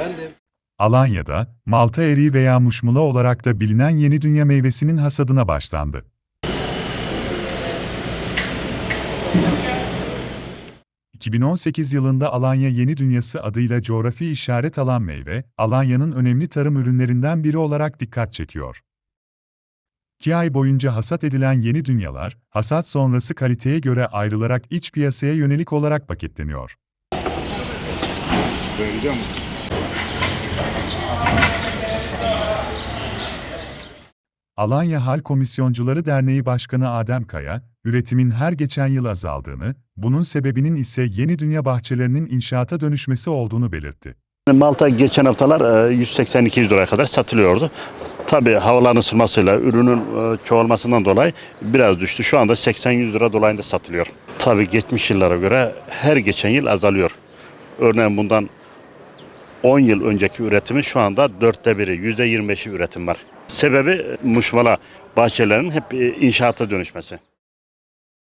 Ben de Alanya'da, Malta eriği veya muşmula olarak da bilinen yeni dünya meyvesinin hasadına başlandı. ...2018 yılında Alanya Yeni Dünyası adıyla coğrafi işaret alan meyve, Alanya'nın önemli tarım ürünlerinden biri olarak dikkat çekiyor. İki ay boyunca hasat edilen yeni dünyalar, hasat sonrası kaliteye göre ayrılarak iç piyasaya yönelik olarak paketleniyor. Söyleyeceğim. Alanya Hal Komisyoncuları Derneği Başkanı Adem Kaya, üretimin her geçen yıl azaldığını, bunun sebebinin ise yeni dünya bahçelerinin inşaata dönüşmesi olduğunu belirtti. Malta geçen haftalar e, 180-200 liraya kadar satılıyordu. Tabii havaların ısınmasıyla ürünün e, çoğalmasından dolayı biraz düştü. Şu anda 80-100 lira dolayında satılıyor. Tabii geçmiş yıllara göre her geçen yıl azalıyor. Örneğin bundan 10 yıl önceki üretimin şu anda dörtte biri, yüzde 25'i üretim var. Sebebi muşmala bahçelerinin hep e, inşaata dönüşmesi.